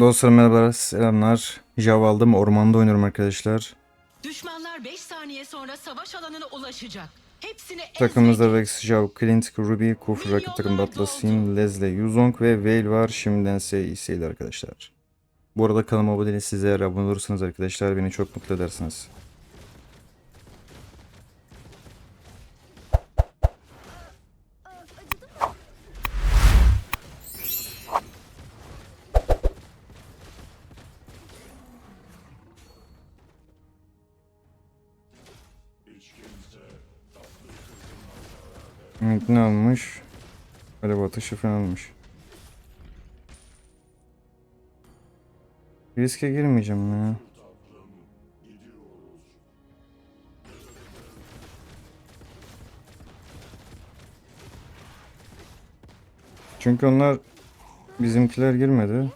Dostlarım merhabalar, selamlar. Java aldım, ormanda oynuyorum arkadaşlar. Düşmanlar 5 saniye sonra savaş alanına ulaşacak. Hepsini Takımımızda Vex, Jav, Clint, Ruby, Kufr, rakip takımda Atlasin, Leslie, Yuzong ve Veil var. Şimdiden size iyi seyirler arkadaşlar. Bu arada kanalıma abone değilseniz eğer abone olursanız arkadaşlar beni çok mutlu edersiniz. Ne almış? Alev atışı falan almış. Riske girmeyeceğim ya. Çünkü onlar bizimkiler girmedi.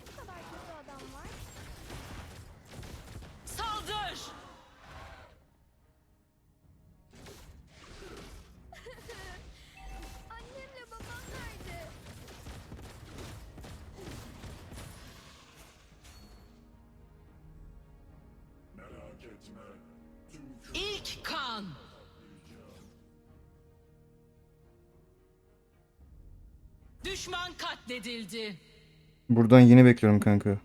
düşman katledildi. Buradan yeni bekliyorum kanka.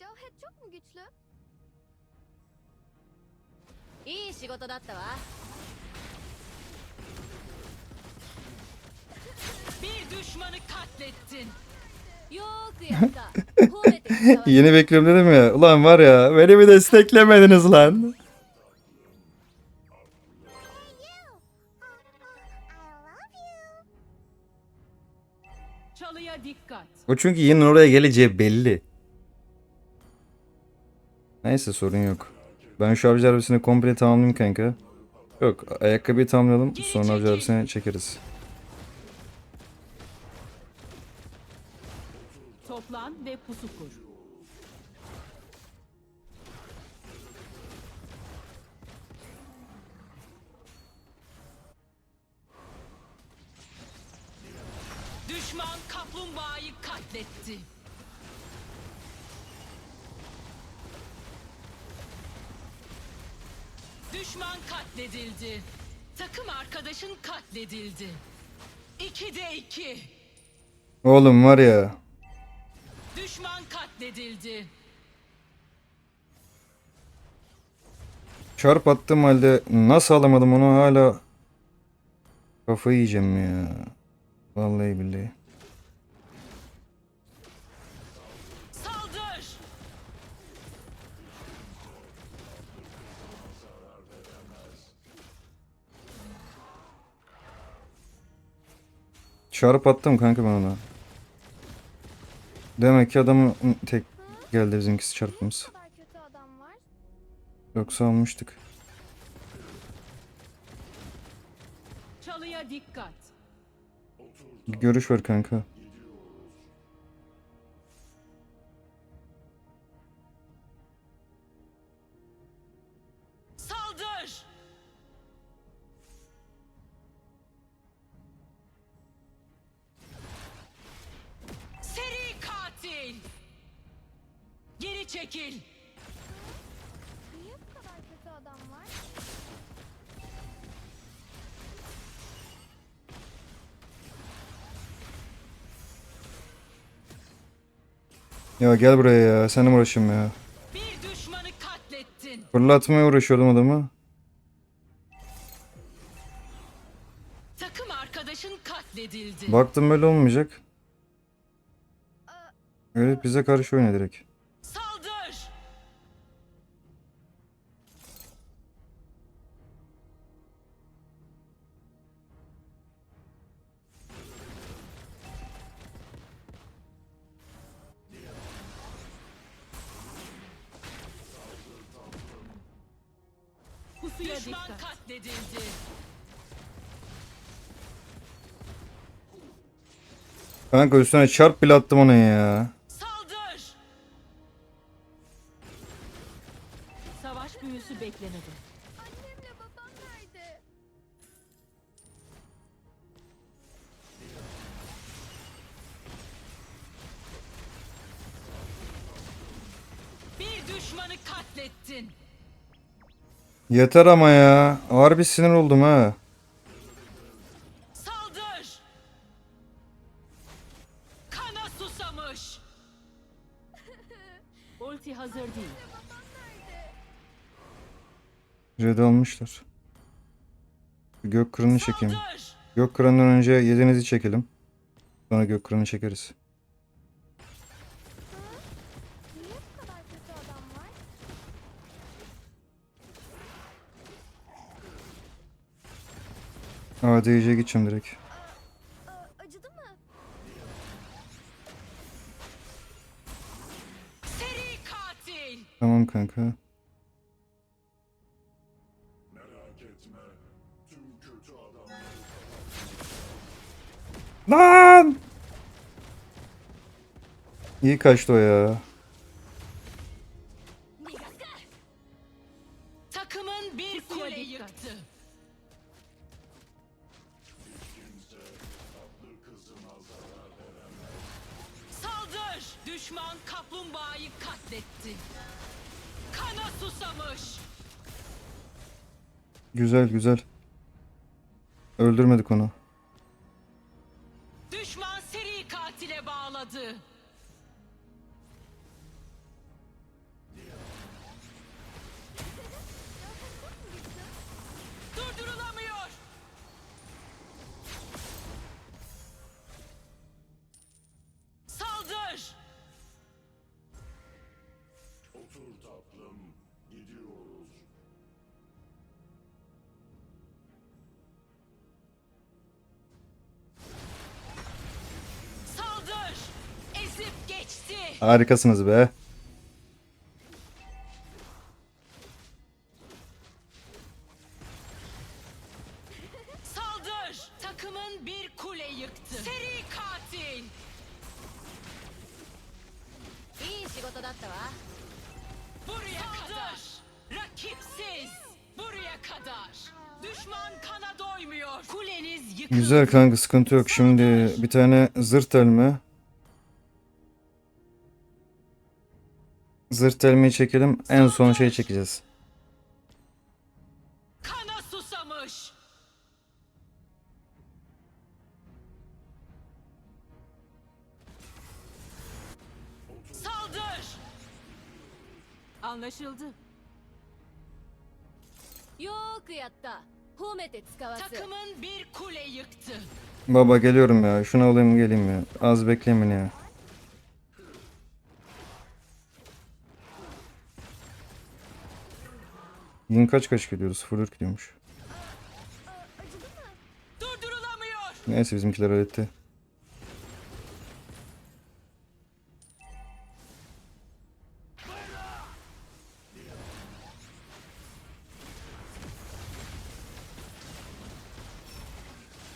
Cavhet çok mu güçlü? İyi iş datta wa. Bir düşmanı katlettin. Yeni bekliyorum dedim ya. Ulan var ya beni bir desteklemediniz lan. O çünkü yine oraya geleceği belli. Neyse sorun yok. Ben şu avcı arabasını komple tamamlayayım kanka. Yok ayakkabıyı tamamlayalım sonra avcı arabasını çekeriz. Toplan ve pusu kur. Düşman kaplumbağayı katletti. Düşman katledildi. Takım arkadaşın katledildi. İkide iki. Oğlum var ya. Düşman katledildi. Çarp attığım halde nasıl alamadım onu hala kafayı yiyeceğim ya. Vallahi billahi. Çarp attım kanka ben ona. Demek ki adamı tek geldi bizimkisi çarpımız. Yoksa almıştık. Çalıya dikkat. Bir görüş var kanka. Ya gel buraya ya. Seninle mi uğraşayım ya? Bir düşmanı katlettin. Fırlatmaya uğraşıyordum adamı. Takım arkadaşın katledildi. Baktım böyle olmayacak. Evet bize karşı oyna direkt. Kanka üstüne çarp bile attım ona ya. Saldır. Savaş büyüsü beklemedi. Annemle babam nerede? Bir düşmanı katlettin. Yeter ama ya. Ağır bir sinir oldum ha. Hazır değil. Red almışlar. Gök kırını çekeyim. Gök kırından önce yedinizi çekelim. Sonra gök kırını çekeriz. Var? ADC'ye gideceğim direkt. Kanka. Lan! İyi kaçtı o ya. Takımın bir kule yıktı. Saldır! Düşman kaplumbağayı katletti. Susamış. Güzel güzel. Öldürmedik onu. Düşman seri katile bağladı. Harikasınız be. Saldır. Takımın bir kule yıktı. Seri katil. Buraya kadar. Rakipsiz. Buraya kadar. Düşman kana doymuyor. Kuleniz yıkıldı. Güzel kanka sıkıntı yok. Şimdi bir tane zırh telme. Zırh telmeyi çekelim. En son şey çekeceğiz. Kana susamış. Saldır. Anlaşıldı. Yok yatta. Humete Takımın bir kule yıktı. Baba geliyorum ya. Şunu alayım geleyim ya. Az beklemin ya. Yin kaç kaç gidiyoruz? 0 gidiyormuş. Neyse bizimkiler halletti.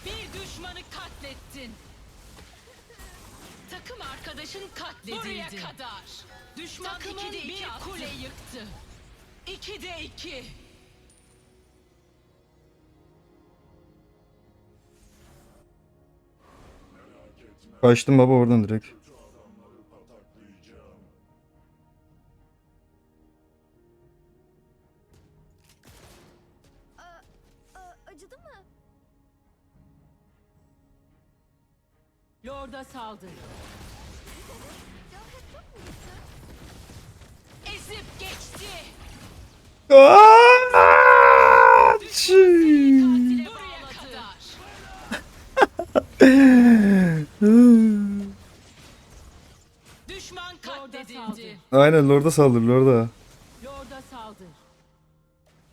Bir düşmanı katlettin. Takım arkadaşın katledildi. Buraya kadar. Düşman Takımın ikide iki bir kule yıktı. İkide iki. Kaçtım baba oradan direkt. Düşman katledildi. Aynen Lord'a saldır Lord'a. Lord'a saldır.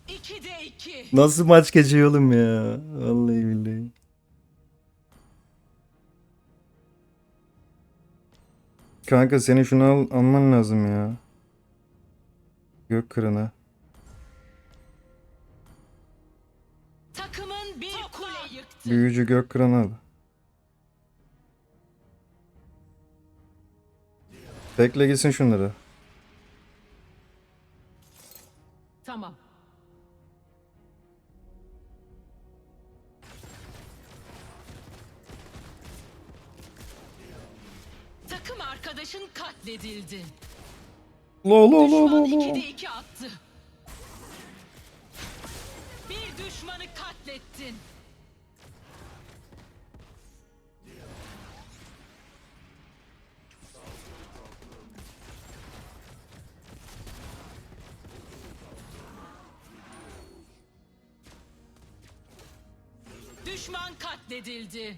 İkide iki. Nasıl maç geçiyor oğlum ya? Vallahi billahi. Kanka senin şunu al, alman lazım ya. Gök kırını. Takımın bir kule yıktı. Büyücü gök kırını al. Bekle gitsin şunları. Tamam. Takım arkadaşın katledildi. Lo lo lo lo Düşman lo. 2'de 2 attı. Düşmanı katlettin. Düşman katledildi.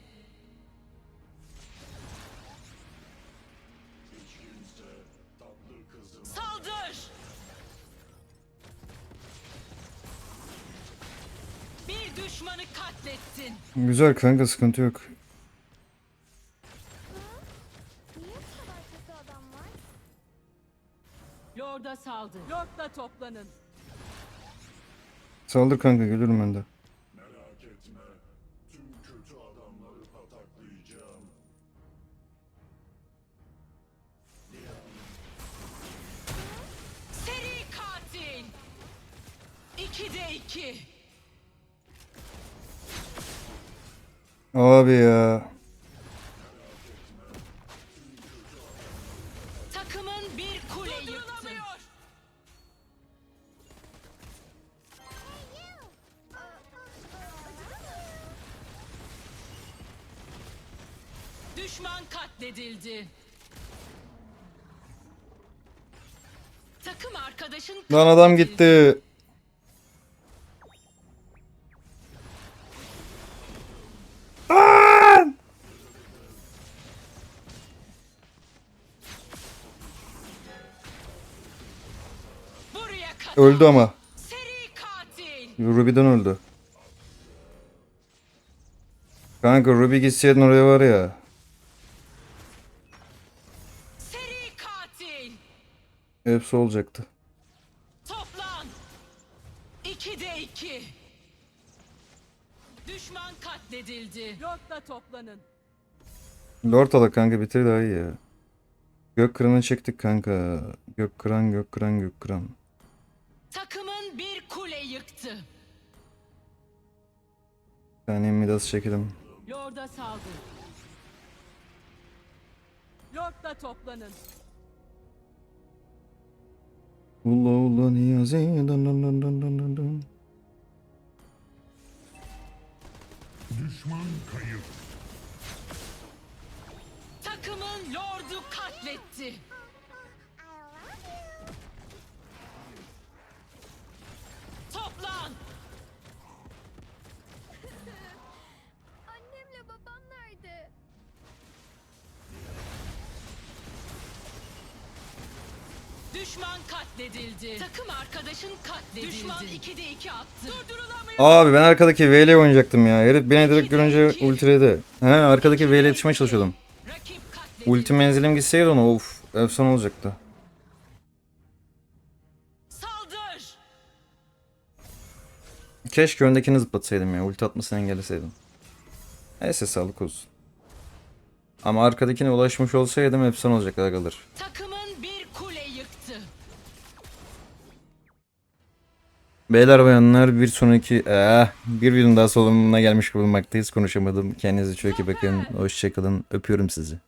Düşmanı katlettin. Güzel kanka sıkıntı yok. Lord'a saldır. Lord'la toplanın. Saldır kanka gelirim ben de. Düşman katledildi. Takım arkadaşın Lan adam gitti. Buraya kadar. Öldü ama. Seri katil. Ruby'den öldü. Kanka Ruby gitseydin oraya var ya. Hepsi olacaktı. Toplan. 2'de 2. Düşman katledildi. Lord'la toplanın. Lord ala kanka bitir daha iyi ya. Gök kıranı çektik kanka. Gök kıran gök kıran gök kıran. Takımın bir kule yıktı. Bir tane Midas çekelim. Lord'a saldır. Lord'la toplanın. Ula ula niyazi dan dan dan dan dan Düşman katledildi. Takım arkadaşın katledildi. Düşman 2'de 2 attı. Durdurulamıyor. Abi ben arkadaki V ile oynayacaktım ya. Herif beni direkt görünce ultiledi. He arkadaki V ile yetişmeye çalışıyordum. Ulti menzilim gitseydi ona of efsane olacaktı. Saldır. Keşke öndekini zıplatsaydım ya. Ulti atmasını engelleseydim. Neyse sağlık olsun. Ama arkadakine ulaşmış olsaydım efsane olacaktı agalar. Takımın Beyler bayanlar bir sonraki eh, bir videonun daha sonuna gelmiş bulunmaktayız. Konuşamadım. Kendinize çok iyi bakın. Hoşçakalın. Öpüyorum sizi.